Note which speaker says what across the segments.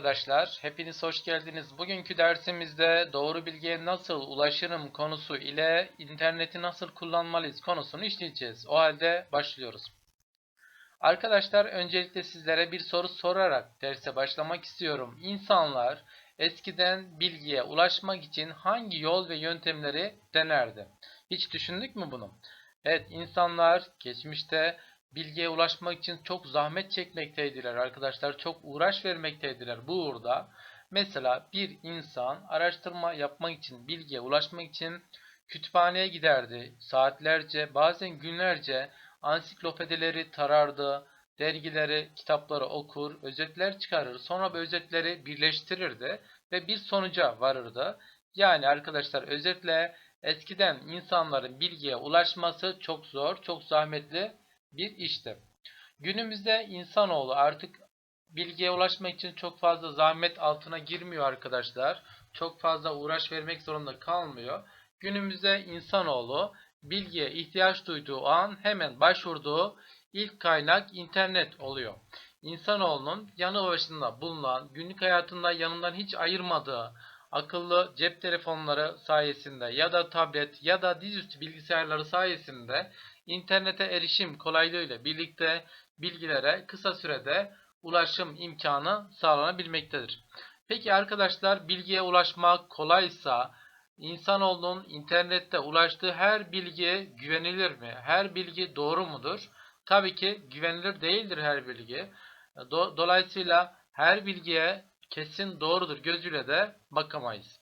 Speaker 1: Arkadaşlar, hepiniz hoş geldiniz. Bugünkü dersimizde doğru bilgiye nasıl ulaşırım konusu ile interneti nasıl kullanmalıyız konusunu işleyeceğiz. O halde başlıyoruz. Arkadaşlar öncelikle sizlere bir soru sorarak derse başlamak istiyorum. İnsanlar eskiden bilgiye ulaşmak için hangi yol ve yöntemleri denerdi? Hiç düşündük mü bunu? Evet, insanlar geçmişte bilgiye ulaşmak için çok zahmet çekmekteydiler arkadaşlar. Çok uğraş vermekteydiler bu uğurda. Mesela bir insan araştırma yapmak için, bilgiye ulaşmak için kütüphaneye giderdi. Saatlerce, bazen günlerce ansiklopedileri tarardı, dergileri, kitapları okur, özetler çıkarır. Sonra bu özetleri birleştirirdi ve bir sonuca varırdı. Yani arkadaşlar özetle eskiden insanların bilgiye ulaşması çok zor, çok zahmetli bir işti. Günümüzde insanoğlu artık bilgiye ulaşmak için çok fazla zahmet altına girmiyor arkadaşlar. Çok fazla uğraş vermek zorunda kalmıyor. Günümüzde insanoğlu bilgiye ihtiyaç duyduğu an hemen başvurduğu ilk kaynak internet oluyor. İnsanoğlunun yanı başında bulunan günlük hayatında yanından hiç ayırmadığı akıllı cep telefonları sayesinde ya da tablet ya da dizüstü bilgisayarları sayesinde internete erişim kolaylığıyla birlikte bilgilere kısa sürede ulaşım imkanı sağlanabilmektedir. Peki arkadaşlar bilgiye ulaşmak kolaysa insanoğlunun internette ulaştığı her bilgiye güvenilir mi? Her bilgi doğru mudur? Tabii ki güvenilir değildir her bilgi. Dolayısıyla her bilgiye kesin doğrudur gözüyle de bakamayız.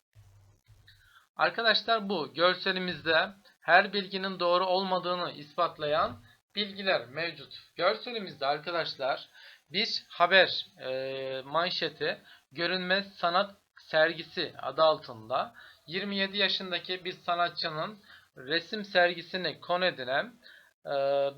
Speaker 1: Arkadaşlar bu görselimizde her bilginin doğru olmadığını ispatlayan bilgiler mevcut. Görselimizde arkadaşlar bir haber e, manşeti görünmez sanat sergisi adı altında 27 yaşındaki bir sanatçının resim sergisini konu edinen e,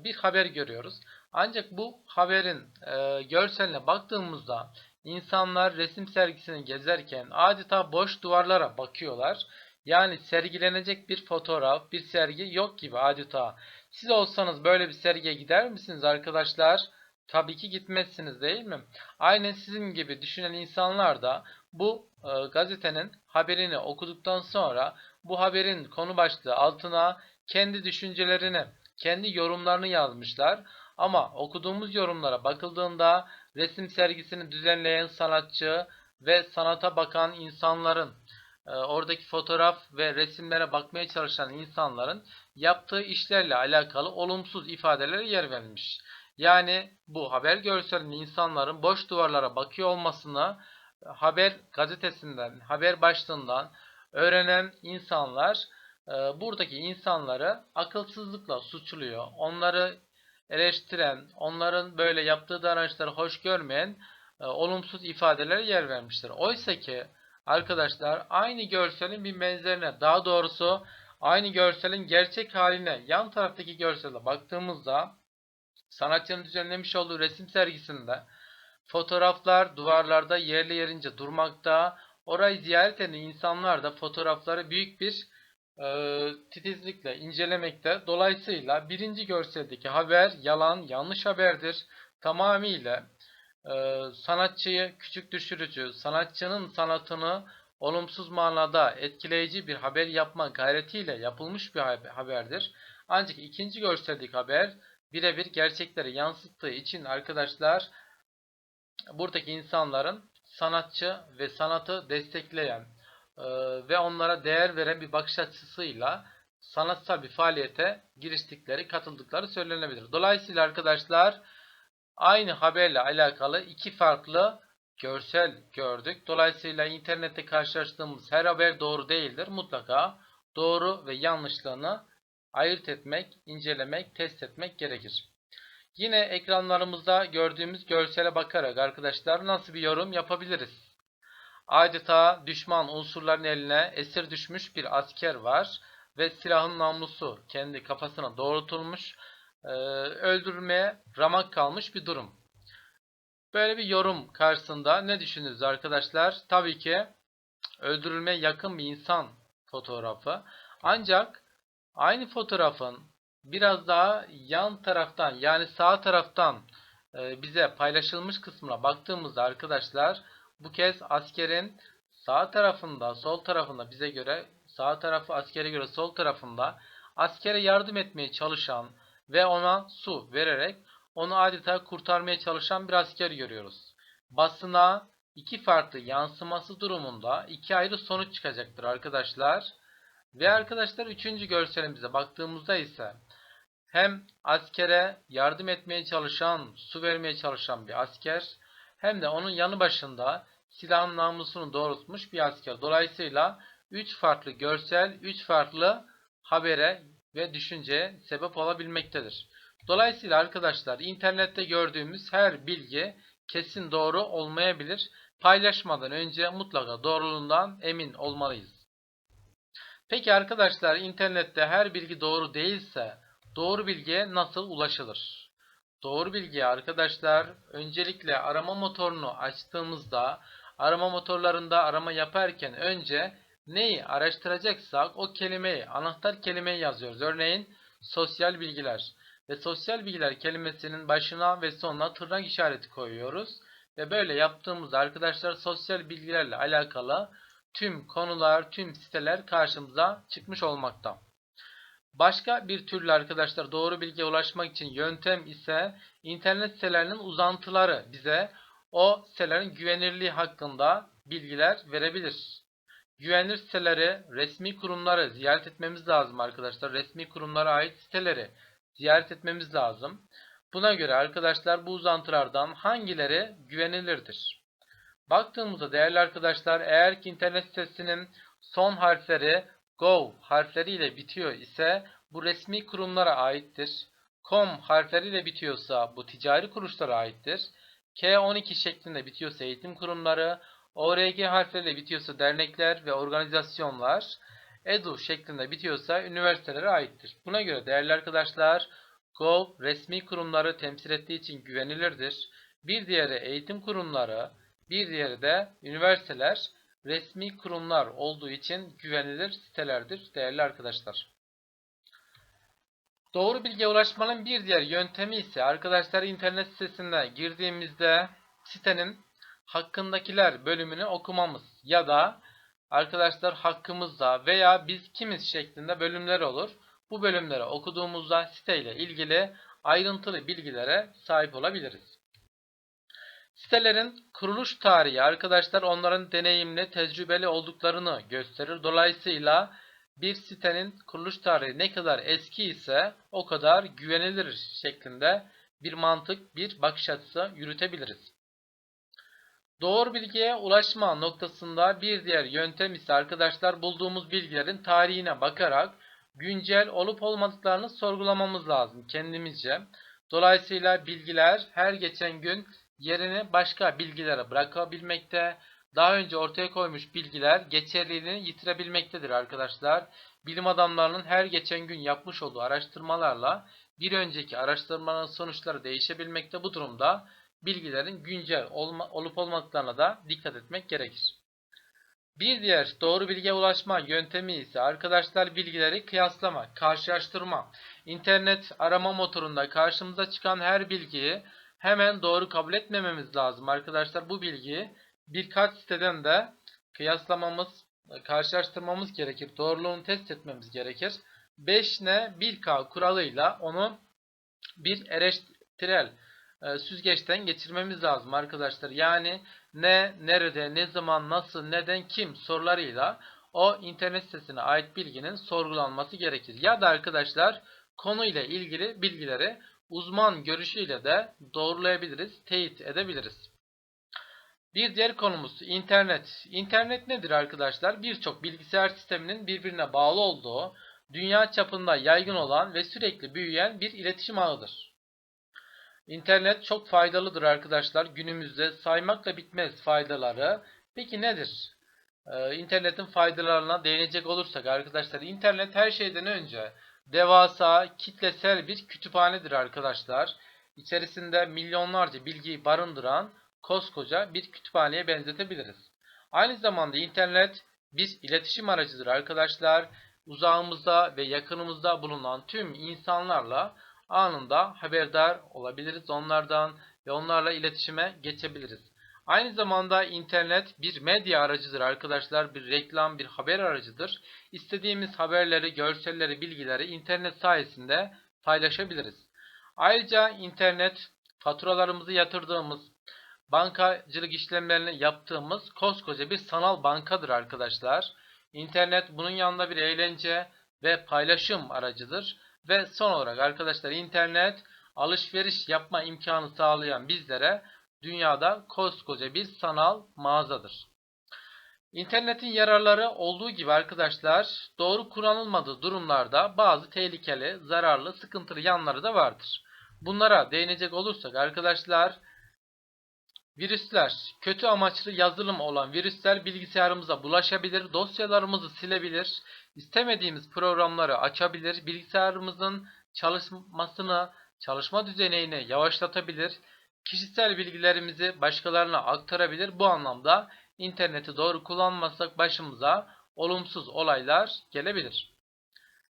Speaker 1: bir haber görüyoruz. Ancak bu haberin e, görseline baktığımızda insanlar resim sergisini gezerken adeta boş duvarlara bakıyorlar yani sergilenecek bir fotoğraf, bir sergi yok gibi adeta. Siz olsanız böyle bir sergiye gider misiniz arkadaşlar? Tabii ki gitmezsiniz değil mi? Aynen sizin gibi düşünen insanlar da bu e, gazetenin haberini okuduktan sonra bu haberin konu başlığı altına kendi düşüncelerini, kendi yorumlarını yazmışlar. Ama okuduğumuz yorumlara bakıldığında resim sergisini düzenleyen sanatçı ve sanata bakan insanların oradaki fotoğraf ve resimlere bakmaya çalışan insanların yaptığı işlerle alakalı olumsuz ifadelere yer verilmiş. Yani bu haber görselinde insanların boş duvarlara bakıyor olmasını e, haber gazetesinden, haber başlığından öğrenen insanlar e, buradaki insanları akılsızlıkla suçluyor. Onları eleştiren, onların böyle yaptığı davranışları hoş görmeyen olumsuz ifadelere yer vermiştir. Oysa ki Arkadaşlar aynı görselin bir benzerine daha doğrusu aynı görselin gerçek haline yan taraftaki görsele baktığımızda sanatçının düzenlemiş olduğu resim sergisinde fotoğraflar duvarlarda yerli yerince durmakta. Orayı ziyaret eden insanlar da fotoğrafları büyük bir e, titizlikle incelemekte. Dolayısıyla birinci görseldeki haber yalan, yanlış haberdir. Tamamıyla sanatçıyı küçük düşürücü, sanatçının sanatını olumsuz manada etkileyici bir haber yapma gayretiyle yapılmış bir haberdir. Ancak ikinci görseldeki haber birebir gerçekleri yansıttığı için arkadaşlar buradaki insanların sanatçı ve sanatı destekleyen e, ve onlara değer veren bir bakış açısıyla sanatsal bir faaliyete giriştikleri, katıldıkları söylenebilir. Dolayısıyla arkadaşlar aynı haberle alakalı iki farklı görsel gördük. Dolayısıyla internette karşılaştığımız her haber doğru değildir. Mutlaka doğru ve yanlışlığını ayırt etmek, incelemek, test etmek gerekir. Yine ekranlarımızda gördüğümüz görsele bakarak arkadaşlar nasıl bir yorum yapabiliriz? Adeta düşman unsurların eline esir düşmüş bir asker var ve silahın namlusu kendi kafasına doğrultulmuş e, öldürmeye ramak kalmış bir durum. Böyle bir yorum karşısında ne düşünürüz arkadaşlar? Tabii ki öldürülmeye yakın bir insan fotoğrafı. Ancak aynı fotoğrafın biraz daha yan taraftan yani sağ taraftan e, bize paylaşılmış kısmına baktığımızda arkadaşlar Bu kez askerin sağ tarafında, sol tarafında bize göre sağ tarafı askere göre sol tarafında askere yardım etmeye çalışan ve ona su vererek onu adeta kurtarmaya çalışan bir asker görüyoruz. Basına iki farklı yansıması durumunda iki ayrı sonuç çıkacaktır arkadaşlar. Ve arkadaşlar üçüncü görselimize baktığımızda ise hem askere yardım etmeye çalışan, su vermeye çalışan bir asker hem de onun yanı başında silahın namlusunu doğrultmuş bir asker. Dolayısıyla 3 farklı görsel, 3 farklı habere ve düşünceye sebep olabilmektedir. Dolayısıyla arkadaşlar internette gördüğümüz her bilgi kesin doğru olmayabilir. Paylaşmadan önce mutlaka doğruluğundan emin olmalıyız. Peki arkadaşlar internette her bilgi doğru değilse doğru bilgiye nasıl ulaşılır? Doğru bilgiye arkadaşlar öncelikle arama motorunu açtığımızda arama motorlarında arama yaparken önce neyi araştıracaksak o kelimeyi, anahtar kelimeyi yazıyoruz. Örneğin sosyal bilgiler ve sosyal bilgiler kelimesinin başına ve sonuna tırnak işareti koyuyoruz. Ve böyle yaptığımızda arkadaşlar sosyal bilgilerle alakalı tüm konular, tüm siteler karşımıza çıkmış olmakta. Başka bir türlü arkadaşlar doğru bilgiye ulaşmak için yöntem ise internet sitelerinin uzantıları bize o sitelerin güvenirliği hakkında bilgiler verebilir. Güvenilir siteleri, resmi kurumları ziyaret etmemiz lazım arkadaşlar. Resmi kurumlara ait siteleri ziyaret etmemiz lazım. Buna göre arkadaşlar bu uzantılardan hangileri güvenilirdir? Baktığımızda değerli arkadaşlar eğer ki internet sitesinin son harfleri Go harfleriyle bitiyor ise bu resmi kurumlara aittir. Com harfleriyle bitiyorsa bu ticari kuruluşlara aittir. K12 şeklinde bitiyorsa eğitim kurumları, ORG harfleriyle bitiyorsa dernekler ve organizasyonlar, EDU şeklinde bitiyorsa üniversitelere aittir. Buna göre değerli arkadaşlar Gov resmi kurumları temsil ettiği için güvenilirdir. Bir diğeri eğitim kurumları, bir diğeri de üniversiteler resmi kurumlar olduğu için güvenilir sitelerdir değerli arkadaşlar. Doğru bilgiye ulaşmanın bir diğer yöntemi ise arkadaşlar internet sitesine girdiğimizde sitenin hakkındakiler bölümünü okumamız ya da arkadaşlar hakkımızda veya biz kimiz şeklinde bölümler olur. Bu bölümleri okuduğumuzda siteyle ilgili ayrıntılı bilgilere sahip olabiliriz. Sitelerin kuruluş tarihi arkadaşlar onların deneyimli, tecrübeli olduklarını gösterir. Dolayısıyla bir sitenin kuruluş tarihi ne kadar eski ise o kadar güvenilir şeklinde bir mantık, bir bakış açısı yürütebiliriz. Doğru bilgiye ulaşma noktasında bir diğer yöntem ise arkadaşlar bulduğumuz bilgilerin tarihine bakarak güncel olup olmadıklarını sorgulamamız lazım kendimizce. Dolayısıyla bilgiler her geçen gün yerini başka bilgilere bırakabilmekte. Daha önce ortaya koymuş bilgiler geçerliliğini yitirebilmektedir arkadaşlar. Bilim adamlarının her geçen gün yapmış olduğu araştırmalarla bir önceki araştırmanın sonuçları değişebilmekte. Bu durumda bilgilerin güncel olma, olup olmadıklarına da dikkat etmek gerekir. Bir diğer doğru bilgiye ulaşma yöntemi ise arkadaşlar bilgileri kıyaslama, karşılaştırma. İnternet arama motorunda karşımıza çıkan her bilgiyi hemen doğru kabul etmememiz lazım arkadaşlar. Bu bilgiyi birkaç siteden de kıyaslamamız, karşılaştırmamız gerekir. Doğruluğunu test etmemiz gerekir. 5N 1K kuralıyla onu bir eleştirel e, süzgeçten geçirmemiz lazım arkadaşlar. Yani ne, nerede, ne zaman, nasıl, neden, kim sorularıyla o internet sitesine ait bilginin sorgulanması gerekir. Ya da arkadaşlar konuyla ilgili bilgileri uzman görüşüyle de doğrulayabiliriz, teyit edebiliriz. Bir diğer konumuz internet. İnternet nedir arkadaşlar? Birçok bilgisayar sisteminin birbirine bağlı olduğu, dünya çapında yaygın olan ve sürekli büyüyen bir iletişim ağıdır. İnternet çok faydalıdır arkadaşlar. Günümüzde saymakla bitmez faydaları. Peki nedir? Ee, internetin faydalarına değinecek olursak arkadaşlar internet her şeyden önce devasa kitlesel bir kütüphanedir arkadaşlar. İçerisinde milyonlarca bilgiyi barındıran koskoca bir kütüphaneye benzetebiliriz. Aynı zamanda internet bir iletişim aracıdır arkadaşlar. Uzağımızda ve yakınımızda bulunan tüm insanlarla anında haberdar olabiliriz onlardan ve onlarla iletişime geçebiliriz. Aynı zamanda internet bir medya aracıdır arkadaşlar. Bir reklam, bir haber aracıdır. İstediğimiz haberleri, görselleri, bilgileri internet sayesinde paylaşabiliriz. Ayrıca internet faturalarımızı yatırdığımız, bankacılık işlemlerini yaptığımız koskoca bir sanal bankadır arkadaşlar. İnternet bunun yanında bir eğlence ve paylaşım aracıdır. Ve son olarak arkadaşlar internet alışveriş yapma imkanı sağlayan bizlere dünyada koskoca bir sanal mağazadır. İnternetin yararları olduğu gibi arkadaşlar doğru kullanılmadığı durumlarda bazı tehlikeli, zararlı, sıkıntılı yanları da vardır. Bunlara değinecek olursak arkadaşlar virüsler, kötü amaçlı yazılım olan virüsler bilgisayarımıza bulaşabilir, dosyalarımızı silebilir, istemediğimiz programları açabilir, bilgisayarımızın çalışmasını, çalışma düzenini yavaşlatabilir, kişisel bilgilerimizi başkalarına aktarabilir. Bu anlamda interneti doğru kullanmazsak başımıza olumsuz olaylar gelebilir.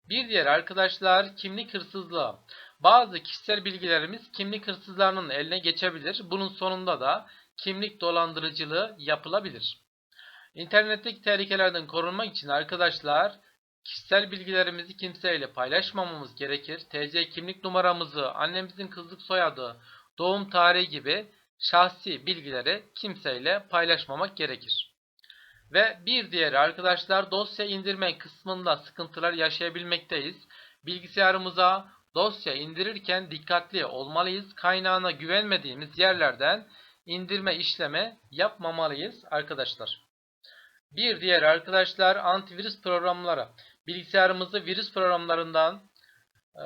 Speaker 1: Bir diğer arkadaşlar kimlik hırsızlığı. Bazı kişisel bilgilerimiz kimlik hırsızlarının eline geçebilir. Bunun sonunda da kimlik dolandırıcılığı yapılabilir. İnternetteki tehlikelerden korunmak için arkadaşlar kişisel bilgilerimizi kimseyle paylaşmamamız gerekir. TC kimlik numaramızı, annemizin kızlık soyadı, doğum tarihi gibi şahsi bilgileri kimseyle paylaşmamak gerekir. Ve bir diğeri arkadaşlar dosya indirme kısmında sıkıntılar yaşayabilmekteyiz. Bilgisayarımıza dosya indirirken dikkatli olmalıyız. Kaynağına güvenmediğimiz yerlerden indirme işlemi yapmamalıyız arkadaşlar. Bir diğer arkadaşlar antivirüs programları. Bilgisayarımızı virüs programlarından, e,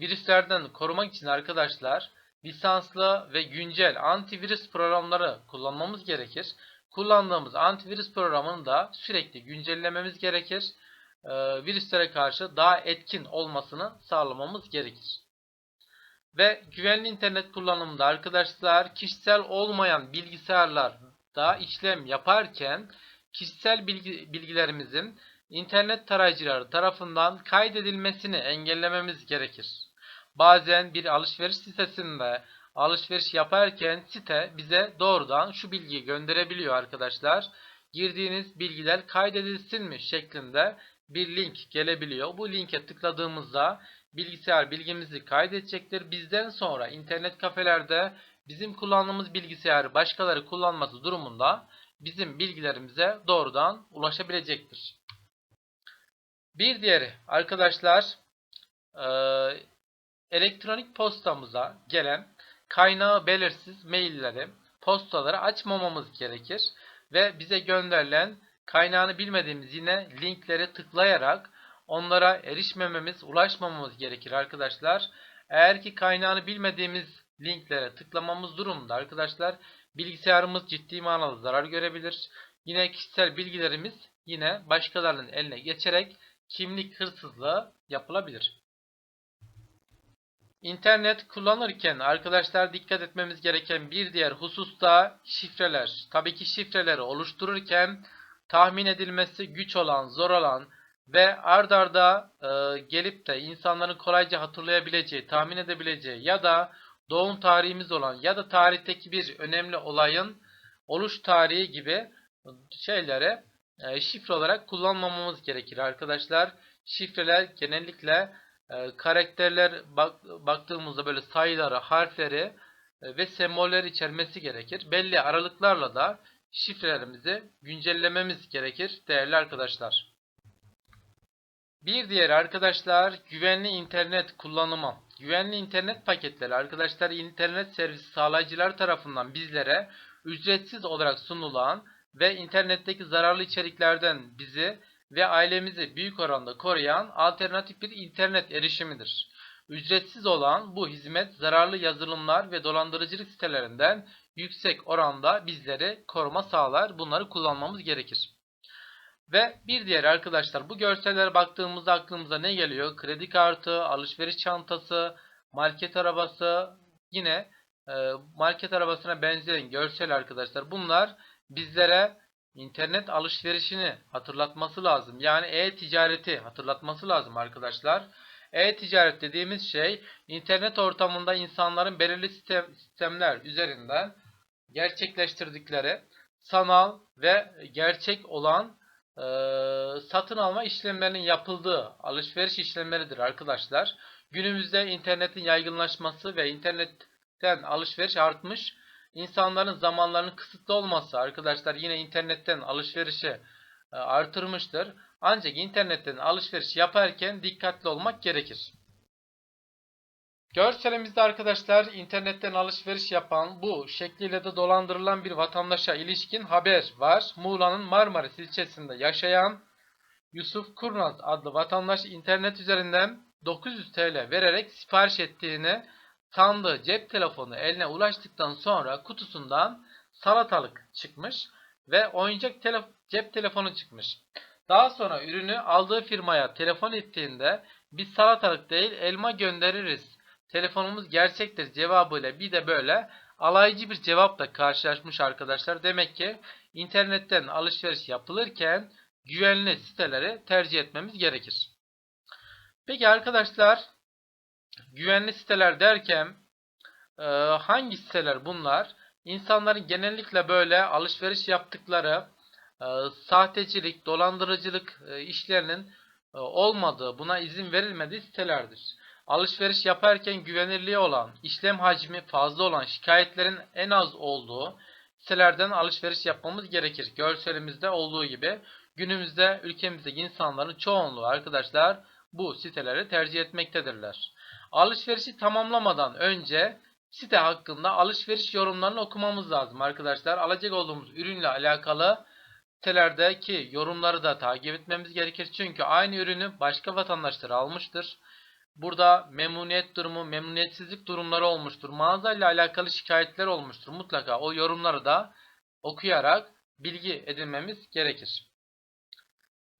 Speaker 1: virüslerden korumak için arkadaşlar lisanslı ve güncel antivirüs programları kullanmamız gerekir. Kullandığımız antivirüs programını da sürekli güncellememiz gerekir. Ee, virüslere karşı daha etkin olmasını sağlamamız gerekir. Ve güvenli internet kullanımında arkadaşlar kişisel olmayan bilgisayarlarda işlem yaparken kişisel bilgi, bilgilerimizin internet tarayıcıları tarafından kaydedilmesini engellememiz gerekir. Bazen bir alışveriş sitesinde alışveriş yaparken site bize doğrudan şu bilgiyi gönderebiliyor arkadaşlar. Girdiğiniz bilgiler kaydedilsin mi şeklinde bir link gelebiliyor. Bu linke tıkladığımızda bilgisayar bilgimizi kaydedecektir. Bizden sonra internet kafelerde bizim kullandığımız bilgisayarı başkaları kullanması durumunda bizim bilgilerimize doğrudan ulaşabilecektir. Bir diğeri arkadaşlar elektronik postamıza gelen kaynağı belirsiz mailleri, postaları açmamamız gerekir ve bize gönderilen kaynağını bilmediğimiz yine linklere tıklayarak onlara erişmememiz, ulaşmamamız gerekir arkadaşlar. Eğer ki kaynağını bilmediğimiz linklere tıklamamız durumunda arkadaşlar bilgisayarımız ciddi manada zarar görebilir. Yine kişisel bilgilerimiz yine başkalarının eline geçerek kimlik hırsızlığı yapılabilir. İnternet kullanırken arkadaşlar dikkat etmemiz gereken bir diğer husus da şifreler. Tabii ki şifreleri oluştururken tahmin edilmesi güç olan, zor olan ve ard arda e, gelip de insanların kolayca hatırlayabileceği, tahmin edebileceği ya da doğum tarihimiz olan ya da tarihteki bir önemli olayın oluş tarihi gibi şeylere e, şifre olarak kullanmamamız gerekir arkadaşlar. Şifreler genellikle e, karakterler bak, baktığımızda böyle sayıları, harfleri e, ve sembolleri içermesi gerekir. Belli aralıklarla da şifrelerimizi güncellememiz gerekir değerli arkadaşlar. Bir diğer arkadaşlar güvenli internet kullanımı. Güvenli internet paketleri arkadaşlar internet servisi sağlayıcılar tarafından bizlere ücretsiz olarak sunulan ve internetteki zararlı içeriklerden bizi ve ailemizi büyük oranda koruyan alternatif bir internet erişimidir. Ücretsiz olan bu hizmet zararlı yazılımlar ve dolandırıcılık sitelerinden yüksek oranda bizleri koruma sağlar. Bunları kullanmamız gerekir. Ve bir diğer arkadaşlar bu görsellere baktığımızda aklımıza ne geliyor? Kredi kartı, alışveriş çantası, market arabası yine market arabasına benzeyen görsel arkadaşlar. Bunlar bizlere internet alışverişini hatırlatması lazım. Yani e-ticareti hatırlatması lazım arkadaşlar. E-ticaret dediğimiz şey internet ortamında insanların belirli sistem, sistemler üzerinden gerçekleştirdikleri sanal ve gerçek olan e, satın alma işlemlerinin yapıldığı alışveriş işlemleridir arkadaşlar. Günümüzde internetin yaygınlaşması ve internetten alışveriş artmış. İnsanların zamanlarının kısıtlı olması arkadaşlar yine internetten alışverişi e, artırmıştır. Ancak internetten alışveriş yaparken dikkatli olmak gerekir. Görselimizde arkadaşlar internetten alışveriş yapan bu şekliyle de dolandırılan bir vatandaşa ilişkin haber var. Muğla'nın Marmaris ilçesinde yaşayan Yusuf Kurnaz adlı vatandaş internet üzerinden 900 TL vererek sipariş ettiğini sandığı cep telefonu eline ulaştıktan sonra kutusundan salatalık çıkmış ve oyuncak telef cep telefonu çıkmış. Daha sonra ürünü aldığı firmaya telefon ettiğinde biz salatalık değil elma göndeririz. Telefonumuz gerçektir cevabıyla bir de böyle alaycı bir cevapla karşılaşmış arkadaşlar. Demek ki internetten alışveriş yapılırken güvenli siteleri tercih etmemiz gerekir. Peki arkadaşlar güvenli siteler derken e, hangi siteler bunlar? İnsanların genellikle böyle alışveriş yaptıkları e, sahtecilik, dolandırıcılık e, işlerinin e, olmadığı, buna izin verilmediği sitelerdir. Alışveriş yaparken güvenirliği olan, işlem hacmi fazla olan şikayetlerin en az olduğu sitelerden alışveriş yapmamız gerekir. Görselimizde olduğu gibi günümüzde ülkemizdeki insanların çoğunluğu arkadaşlar bu siteleri tercih etmektedirler. Alışverişi tamamlamadan önce site hakkında alışveriş yorumlarını okumamız lazım arkadaşlar. Alacak olduğumuz ürünle alakalı sitelerdeki yorumları da takip etmemiz gerekir. Çünkü aynı ürünü başka vatandaşlar almıştır. Burada memnuniyet durumu, memnuniyetsizlik durumları olmuştur. Mağazayla alakalı şikayetler olmuştur. Mutlaka o yorumları da okuyarak bilgi edinmemiz gerekir.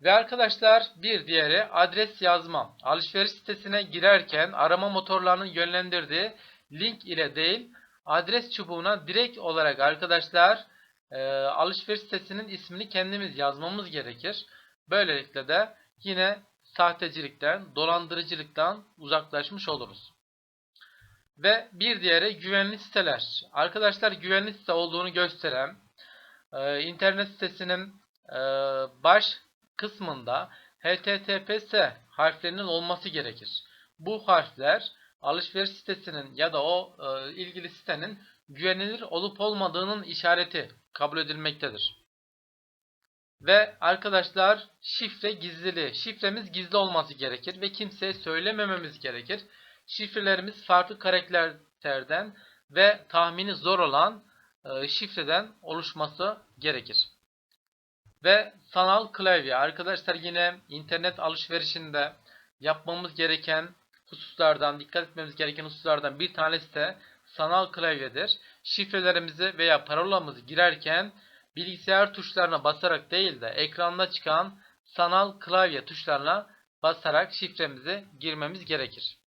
Speaker 1: Ve arkadaşlar bir diğeri adres yazma. Alışveriş sitesine girerken arama motorlarının yönlendirdiği link ile değil adres çubuğuna direkt olarak arkadaşlar e, alışveriş sitesinin ismini kendimiz yazmamız gerekir. Böylelikle de yine sahtecilikten, dolandırıcılıktan uzaklaşmış oluruz. Ve bir diğeri güvenli siteler. Arkadaşlar güvenli site olduğunu gösteren e, internet sitesinin e, baş kısmında HTTPS harflerinin olması gerekir. Bu harfler alışveriş sitesinin ya da o e, ilgili sitenin güvenilir olup olmadığının işareti kabul edilmektedir. Ve arkadaşlar şifre gizliliği. Şifremiz gizli olması gerekir ve kimseye söylemememiz gerekir. Şifrelerimiz farklı karakterlerden ve tahmini zor olan e, şifreden oluşması gerekir. Ve sanal klavye. Arkadaşlar yine internet alışverişinde yapmamız gereken hususlardan, dikkat etmemiz gereken hususlardan bir tanesi de sanal klavyedir. Şifrelerimizi veya parolamızı girerken bilgisayar tuşlarına basarak değil de ekranda çıkan sanal klavye tuşlarına basarak şifremizi girmemiz gerekir.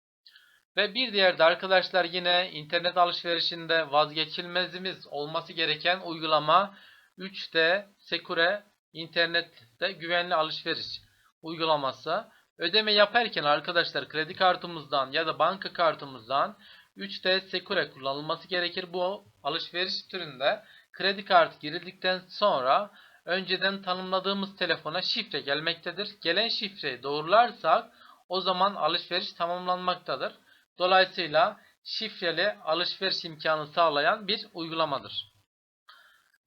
Speaker 1: Ve bir diğer de arkadaşlar yine internet alışverişinde vazgeçilmezimiz olması gereken uygulama 3D Secure internette güvenli alışveriş uygulaması. Ödeme yaparken arkadaşlar kredi kartımızdan ya da banka kartımızdan 3D Secure kullanılması gerekir. Bu alışveriş türünde kredi kartı girildikten sonra önceden tanımladığımız telefona şifre gelmektedir. Gelen şifreyi doğrularsak o zaman alışveriş tamamlanmaktadır. Dolayısıyla şifreli alışveriş imkanı sağlayan bir uygulamadır.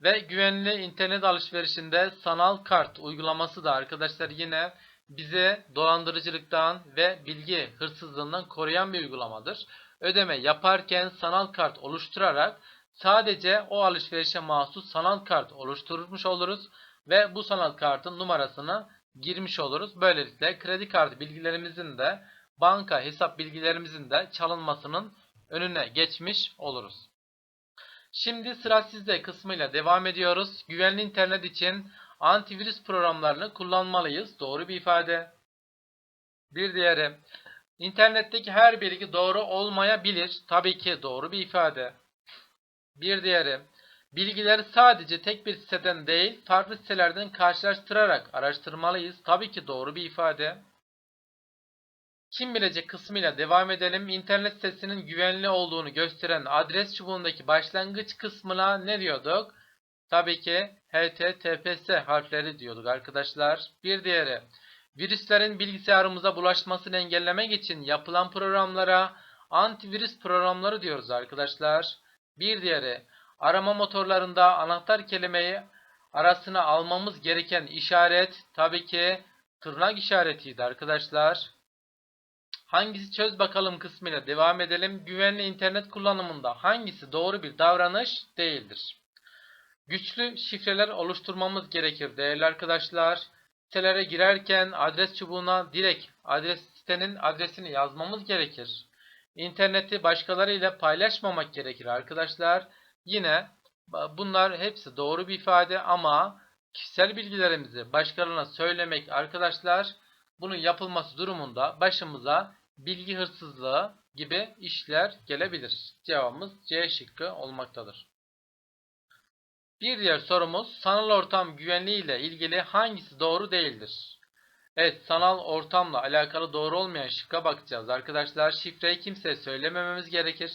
Speaker 1: Ve güvenli internet alışverişinde sanal kart uygulaması da arkadaşlar yine bize dolandırıcılıktan ve bilgi hırsızlığından koruyan bir uygulamadır. Ödeme yaparken sanal kart oluşturarak sadece o alışverişe mahsus sanal kart oluşturmuş oluruz ve bu sanal kartın numarasını girmiş oluruz. Böylelikle kredi kartı bilgilerimizin de banka hesap bilgilerimizin de çalınmasının önüne geçmiş oluruz. Şimdi sıra sizde kısmıyla devam ediyoruz. Güvenli internet için antivirüs programlarını kullanmalıyız. Doğru bir ifade. Bir diğeri İnternetteki her bilgi doğru olmayabilir. Tabii ki doğru bir ifade. Bir diğeri, bilgileri sadece tek bir siteden değil, farklı sitelerden karşılaştırarak araştırmalıyız. Tabii ki doğru bir ifade. Kim bilecek kısmıyla devam edelim. İnternet sitesinin güvenli olduğunu gösteren adres çubuğundaki başlangıç kısmına ne diyorduk? Tabii ki HTTPS harfleri diyorduk arkadaşlar. Bir diğeri virüslerin bilgisayarımıza bulaşmasını engellemek için yapılan programlara antivirüs programları diyoruz arkadaşlar. Bir diğeri arama motorlarında anahtar kelimeyi arasına almamız gereken işaret tabii ki tırnak işaretiydi arkadaşlar. Hangisi çöz bakalım kısmıyla devam edelim. Güvenli internet kullanımında hangisi doğru bir davranış değildir? Güçlü şifreler oluşturmamız gerekir değerli arkadaşlar. Sitelere girerken adres çubuğuna direkt adres sitenin adresini yazmamız gerekir. İnterneti başkalarıyla paylaşmamak gerekir arkadaşlar. Yine bunlar hepsi doğru bir ifade ama kişisel bilgilerimizi başkalarına söylemek arkadaşlar bunun yapılması durumunda başımıza bilgi hırsızlığı gibi işler gelebilir. Cevabımız C şıkkı olmaktadır. Bir diğer sorumuz sanal ortam güvenliği ile ilgili hangisi doğru değildir? Evet sanal ortamla alakalı doğru olmayan şıkka bakacağız. Arkadaşlar şifreyi kimseye söylemememiz gerekir.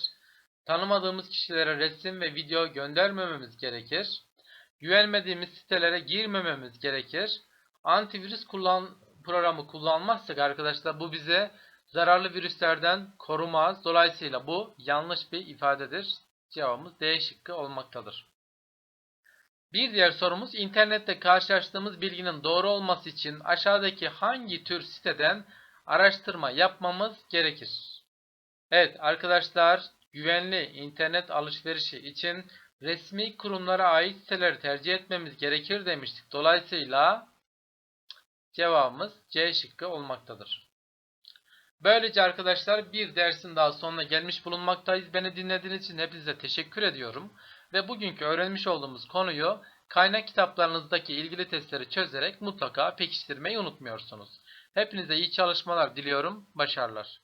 Speaker 1: Tanımadığımız kişilere resim ve video göndermememiz gerekir. Güvenmediğimiz sitelere girmememiz gerekir. Antivirüs kullan programı kullanmazsak arkadaşlar bu bize zararlı virüslerden korumaz. Dolayısıyla bu yanlış bir ifadedir. Cevabımız D şıkkı olmaktadır. Bir diğer sorumuz internette karşılaştığımız bilginin doğru olması için aşağıdaki hangi tür siteden araştırma yapmamız gerekir? Evet arkadaşlar güvenli internet alışverişi için resmi kurumlara ait siteleri tercih etmemiz gerekir demiştik. Dolayısıyla cevabımız C şıkkı olmaktadır. Böylece arkadaşlar bir dersin daha sonuna gelmiş bulunmaktayız. Beni dinlediğiniz için hepinize teşekkür ediyorum. Ve bugünkü öğrenmiş olduğumuz konuyu kaynak kitaplarınızdaki ilgili testleri çözerek mutlaka pekiştirmeyi unutmuyorsunuz. Hepinize iyi çalışmalar diliyorum. Başarılar.